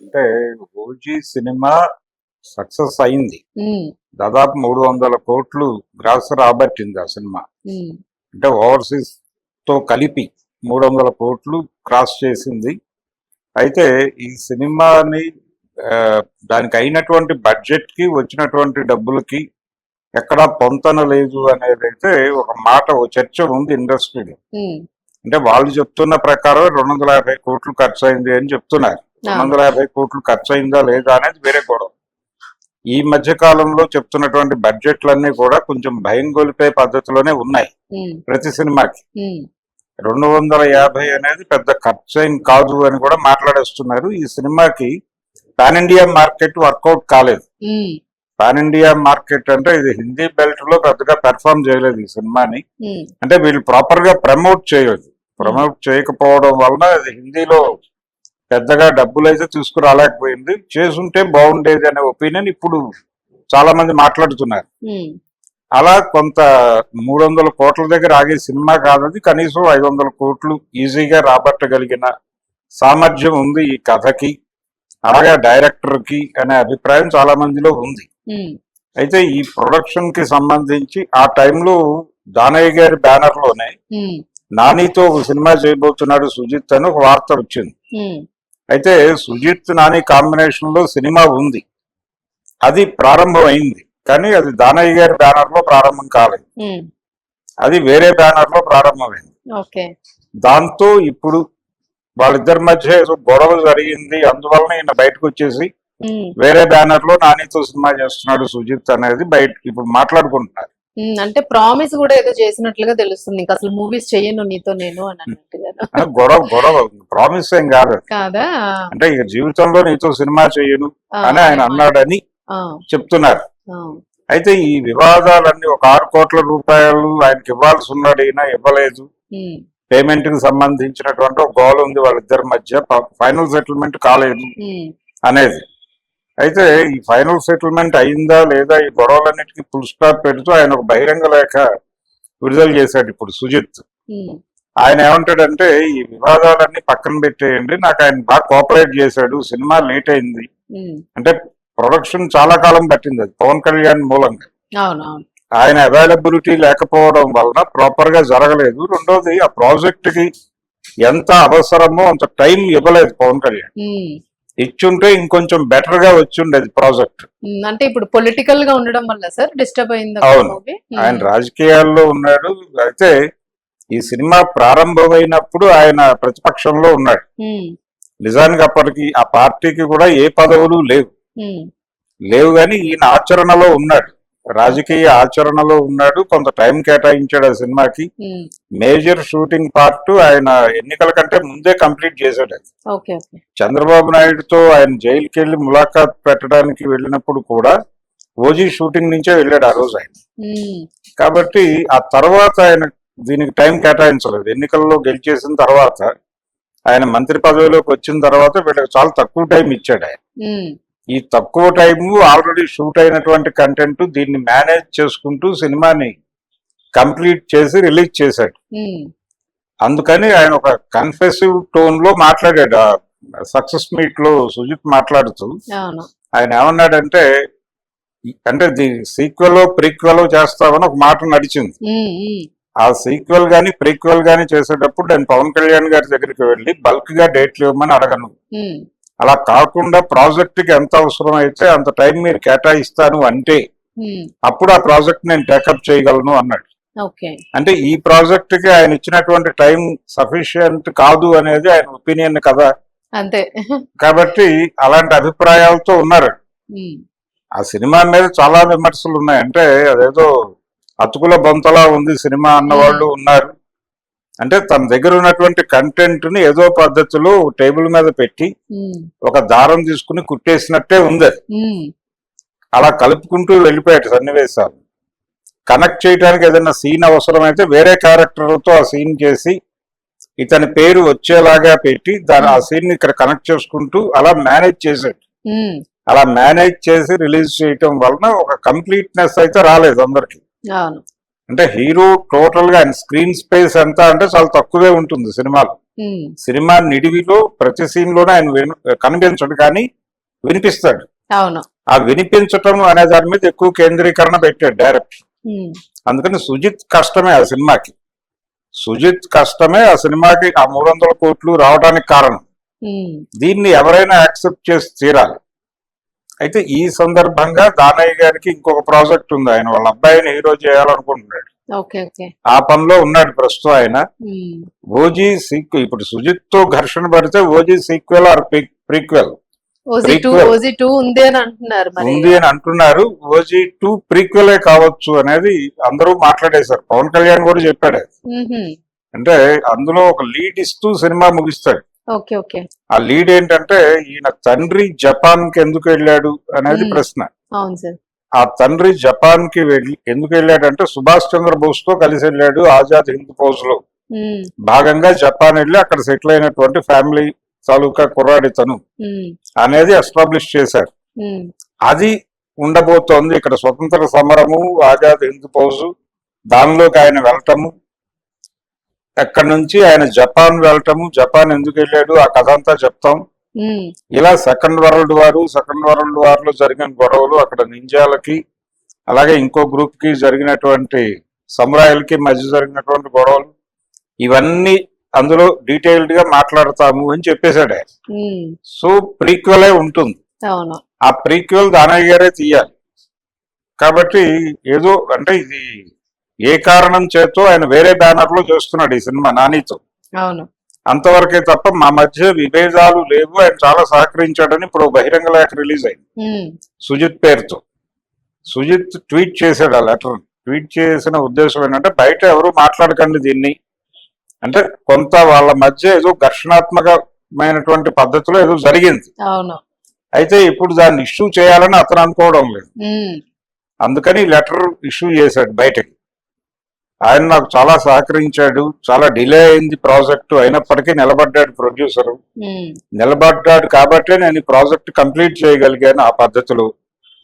అంటే OG cinema success అయింది. దాదాపు మూడు వందల కోట్లు గ్రాస్ రాబట్టింది ఆ సినిమా. అంటే ఓవర్సీస్తో కలిపి మూడు వందల కోట్లు క్రాస్ చేసింది. అయితే ఈ సినిమాని దానికి అయినటువంటి బడ్జెట్కి వచ్చినటువంటి డబ్బులకి ఎక్కడా పొంతన లేదు అనేది అయితే ఒక మాట ఒక చర్చ ఉంది ఇండస్ట్రీలో. అంటే వాళ్ళు చెప్తున్న ప్రకారం రెండు వందల యాభై కోట్లు ఖర్చు అయింది అని చెప్తున్నారు. రెండు వందల యాభై కోట్లు ఖర్చు అయిందా లేదా అనేది వేరే గొడవ. ఈ మధ్య కాలంలో చెప్తున్నటువంటి బడ్జెట్లన్నీ కూడా కొంచెం భయం గొలిపే పద్ధతిలోనే ఉన్నాయి ప్రతి సినిమాకి. రెండు వందల యాభై అనేది పెద్ద ఖర్చు ఏం కాదు అని కూడా మాట్లాడేస్తున్నారు. ఈ సినిమాకి pan India market work out కాలేదు. పాన్ ఇండియా మార్కెట్ అంటే ఇది హిందీ బెల్ట్లో పెద్దగా పెర్ఫామ్ చేయలేదు ఈ సినిమాని. అంటే వీళ్ళు ప్రాపర్గా ప్రమోట్ చేయలేదు. ప్రమోట్ చేయకపోవడం వలన హిందీలో పెద్దగా డబ్బులు అయితే తీసుకురాలేకపోయింది. చేసుంటే బాగుండేది అనే ఒపీనియన్ ఇప్పుడు చాలా మంది మాట్లాడుతున్నారు అలా కొంత మూడు వందల కోట్ల దగ్గర ఆగే సినిమా కాదది. కనీసం ఐదు వందల కోట్లు ఈజీగా రాబట్టగలిగిన సామర్థ్యం ఉంది ఈ కథకి అలాగే డైరెక్టర్కి అనే అభిప్రాయం చాలా మందిలో ఉంది అయితే ఈ ప్రొడక్షన్కి సంబంధించి ఆ టైంలో దానయ్య గారి బ్యానర్లోనే నానితో ఒక సినిమా చేయబోతున్నాడు సుజిత్ అని ఒక వార్త వచ్చింది. అయితే సుజిత్ నాని కాంబినేషన్లో సినిమా ఉంది. అది ప్రారంభమైంది. కానీ అది దానయ్య గారి బ్యానర్లో ప్రారంభం కాలేదు. అది వేరే బ్యానర్లో ప్రారంభమైంది. దాంతో ఇప్పుడు వాళ్ళిద్దరి మధ్య గొడవ జరిగింది. అందువలన ఈయన బయటకు వచ్చేసి వేరే బ్యానర్లో నానితో సినిమా చేస్తున్నాడు సుజిత్ అనేది బయట ఇప్పుడు మాట్లాడుకుంటున్నారు. అంటే ప్రామిస్ కూడా ఏదో చేసినట్లుగా తెలుస్తుంది. ఇంకా అసలు మూవీస్ చెయ్యను నీతో నేను అని అన్నట్టుగా గొడవ గొడవ. ప్రామిస్ ఏం కాదు. కాదా? అంటే ఇక జీవితంలో నీతో సినిమా చేయను ఆ, అని ఆయన అన్నాడని చెప్తున్నారు. అయితే ఈ వివాదాలన్నీ ఒక ఆరు కోట్ల రూపాయలు ఆయనకి ఇవ్వాల్సి ఉన్నాడు ఈయన ఇవ్వలేదు. పేమెంట్కి సంబంధించినటువంటి ఒక గోల్ ఉంది వాళ్ళిద్దరి మధ్య. ఫైనల్ సెటిల్మెంట్ కాలేదు అనేది. అయితే ఈ ఫైనల్ సెటిల్మెంట్ అయిందా లేదా ఈ గొడవలన్నిటికీ ఫుల్ స్టాప్ పెడుతూ ఆయన ఒక బహిరంగ లేఖ విడుదల చేశాడు ఇప్పుడు సుజిత్. ఆయన ఏమంటాడంటే ఈ వివాదాలన్నీ పక్కన పెట్టేయండి నాకు ఆయన బాగా కోఆపరేట్ చేశాడు సినిమా లేట్ అయింది. అంటే ప్రొడక్షన్ చాలా కాలం పట్టింది అది పవన్ కళ్యాణ్ మూలంగా. ఆయన అవైలబిలిటీ లేకపోవడం వలన ప్రాపర్గా జరగలేదు. రెండోది ఆ ప్రాజెక్ట్కి ఎంత అవసరమో అంత టైం ఇవ్వలేదు పవన్ కళ్యాణ్. ఇచ్చుంటే ఇంకొంచెం బెటర్గా వచ్చిండేది ప్రాజెక్ట్ అంటే ఇప్పుడు పొలిటికల్గా ఉండడం వల్ల సార్ డిస్టర్బ్ అయింది అవును. ఆయన రాజకీయాల్లో ఉన్నాడు. అయితే ఈ సినిమా ప్రారంభమైనప్పుడు ఆయన ప్రతిపక్షంలో ఉన్నాడు. నిజానికి అప్పటికి ఆ పార్టీకి కూడా ఏ పదవులు లేవు. లేవు కానీ ఈయన ఆచరణలో ఉన్నాడు. రాజకీయ ఆచరణలో ఉన్నాడు కొంత టైం కేటాయించాడు ఆ సినిమాకి. మేజర్ షూటింగ్ పార్ట్ ఆయన ఎన్నికల కంటే ముందే కంప్లీట్ చేశాడు అది. చంద్రబాబు నాయుడుతో ఆయన జైలుకి వెళ్ళి ములాఖాత్ పెట్టడానికి వెళ్ళినప్పుడు కూడా ఓజీ షూటింగ్ నుంచే వెళ్ళాడు ఆ రోజు ఆయన. కాబట్టి ఆ తర్వాత ఆయన దీనికి టైం కేటాయించలేదు. ఎన్నికల్లో గెలిచేసిన తర్వాత ఆయన మంత్రి పదవిలోకి వచ్చిన తర్వాత వీళ్ళకి చాలా తక్కువ టైం ఇచ్చాడు ఆయన. ఈ తక్కువ టైము ఆల్రెడీ షూట్ అయినటువంటి కంటెంట్ దీన్ని మేనేజ్ చేసుకుంటూ సినిమాని కంప్లీట్ చేసి రిలీజ్ చేశాడు. అందుకని ఆయన ఒక కన్ఫెసివ్ టోన్లో మాట్లాడాడు. సక్సెస్ మీట్లో సుజిత్ మాట్లాడుతూ ఆయన ఏమన్నాడంటే అంటే ది సీక్వెల్ ప్రీక్వెల్ చేస్తామని ఒక మాట నడిచింది. ఉమ్, ఉమ్, ఆ సీక్వెల్ గాని ప్రీక్వెల్ గాని చేసేటప్పుడు నేను పవన్ కళ్యాణ్ గారి దగ్గరికి వెళ్ళి బల్క్గా డేట్లు ఇవ్వమని అడగను. అలా కాకుండా ప్రాజెక్ట్కి ఎంత అవసరం అయితే అంత టైం మీరు కేటాయిస్తాను అంటే అప్పుడు ఆ ప్రాజెక్ట్ నేను టేకప్ చేయగలను అన్నాడు. అంటే ఈ ప్రాజెక్ట్కి ఆయన ఇచ్చినటువంటి టైం సఫిషియంట్ కాదు అనేది ఆయన ఒపీనియన్ కదా. అంతే. కాబట్టి అలాంటి అభిప్రాయాలతో ఉన్నారు. ఆ సినిమా మీద చాలా విమర్శలు ఉన్నాయి అంటే అదేదో అతుకుల బొంతలా ఉంది సినిమా అన్న వాళ్ళు ఉన్నారు. అంటే తన దగ్గర ఉన్నటువంటి కంటెంట్ని ఏదో పద్ధతిలో టేబుల్ మీద పెట్టి ఒక దారం తీసుకుని కుట్టేసినట్టే ఉంది. అలా కలుపుకుంటూ వెళ్ళిపోయాడు సన్నివేశాలు. కనెక్ట్ చేయడానికి ఏదైనా సీన్ అవసరమైతే వేరే క్యారెక్టర్లతో ఆ సీన్ చేసి ఇతని పేరు వచ్చేలాగా పెట్టి దాని ఆ సీన్ ఇక్కడ కనెక్ట్ చేసుకుంటూ అలా మేనేజ్ ఉమ్, అలా మేనేజ్ చేసి రిలీజ్ చేయటం వలన ఒక కంప్లీట్నెస్ అయితే రాలేదు అందరికి. అంటే హీరో టోటల్గా ఆయన స్క్రీన్ స్పేస్ ఎంత అంటే చాలా తక్కువే ఉంటుంది సినిమాలో. సినిమా నిడివిలో ప్రతి సీన్లోనే ఆయన కనిపించడు కానీ వినిపిస్తాడు. ఆ వినిపించటం అనే దాని మీద ఎక్కువ కేంద్రీకరణ పెట్టాడు డైరెక్ట్ అందుకని సుజిత్ కష్టమే ఆ సినిమాకి. సుజిత్ కష్టమే ఆ సినిమాకి ఆ మూడు వందల కోట్లు రావడానికి కారణం. దీన్ని ఎవరైనా యాక్సెప్ట్ చేసి తీరాలి. అయితే ఈ సందర్భంగా దానయ్య గారికి ఇంకొక ప్రాజెక్ట్ ఉంది. ఆయన వాళ్ళ అబ్బాయిని హీరో చేయాలనుకుంటున్నాడు. ఆ పనిలో ఉన్నాడు ప్రస్తుతం ఆయన. ఓజీ సీక్వెల్ ఇప్పుడు సుజిత్తో ఘర్షణ పడితే ఓజీ సీక్వెల్ ఆర్ ప్రీక్వెల్? ఉంది అని అంటున్నారు ఓజీ టూ ప్రీక్వెలే కావచ్చు అనేది అందరూ మాట్లాడేశారు. పవన్ కళ్యాణ్ కూడా చెప్పాడు. అంటే అందులో ఒక లీడ్ ఇస్తూ సినిమా ముగిస్తాడు. ఆ లీడ్ ఏంటంటే ఈయన తండ్రి జపాన్కి ఎందుకు వెళ్ళాడు అనేది. ప్రశ్న. ఆ తండ్రి జపాన్కి వెళ్ళి ఎందుకు వెళ్ళాడంటే సుభాష్ చంద్రబోస్తో కలిసి వెళ్ళాడు ఆజాద్ హింద్ ఫౌజ్లో భాగంగా జపాన్ వెళ్ళి అక్కడ సెటిల్ అయినటువంటి ఫ్యామిలీ తాలూకా కుర్రాడి తను అనేది ఎస్టాబ్లిష్ చేశారు. అది ఉండబోతోంది. ఇక్కడ స్వతంత్ర సమరము ఆజాద్ హింద్ ఫౌజ్ దానిలోకి ఆయన వెళ్ళటము అక్కడి నుంచి ఆయన జపాన్ వెళ్ళటము జపాన్ ఎందుకు వెళ్ళాడు ఆ కథ అంతా చెప్తాం. ఇలా second world war second world వార్లో జరిగిన గొడవలు అక్కడ నింజాలకి అలాగే ఇంకో గ్రూప్కి జరిగినటువంటి సమురాయిలకి మధ్య జరిగినటువంటి గొడవలు ఇవన్నీ అందులో డీటెయిల్డ్గా మాట్లాడతాము అని చెప్పేశాడు. సో ప్రీక్వలే ఉంటుంది. ఆ ప్రీక్వెల్ దానయ్య గారే తీయాలి. కాబట్టి ఏదో అంటే ఇది ఏ కారణం చేతో ఆయన వేరే బ్యానర్లో చేస్తున్నాడు ఈ సినిమా నానితో. అంతవరకే తప్ప మా మధ్య విభేదాలు లేవు. ఆయన చాలా సహకరించాడని ఇప్పుడు బహిరంగ లేఖ రిలీజ్ అయింది. సుజిత్ పేరుతో. సుజిత్ ట్వీట్ చేశాడు ఆ లెటర్ ట్వీట్ చేసిన ఉద్దేశం ఏంటంటే బయట ఎవరు మాట్లాడకండి దీన్ని. అంటే కొంత వాళ్ళ మధ్య ఏదో ఘర్షణాత్మకమైనటువంటి పద్ధతిలో ఏదో జరిగింది. అయితే ఇప్పుడు దాన్ని ఇష్యూ చేయాలని అతను అనుకోవడం లేదు. అందుకని లెటర్ ఇష్యూ చేశాడు బయటకి. ఆయన నాకు చాలా సహకరించాడు చాలా డిలే అయింది ప్రాజెక్టు. అయినప్పటికీ నిలబడ్డాడు ప్రొడ్యూసర్. నిలబడ్డాడు కాబట్టే నేను ఈ ప్రాజెక్ట్ కంప్లీట్ చేయగలిగాను ఆ పద్ధతిలో.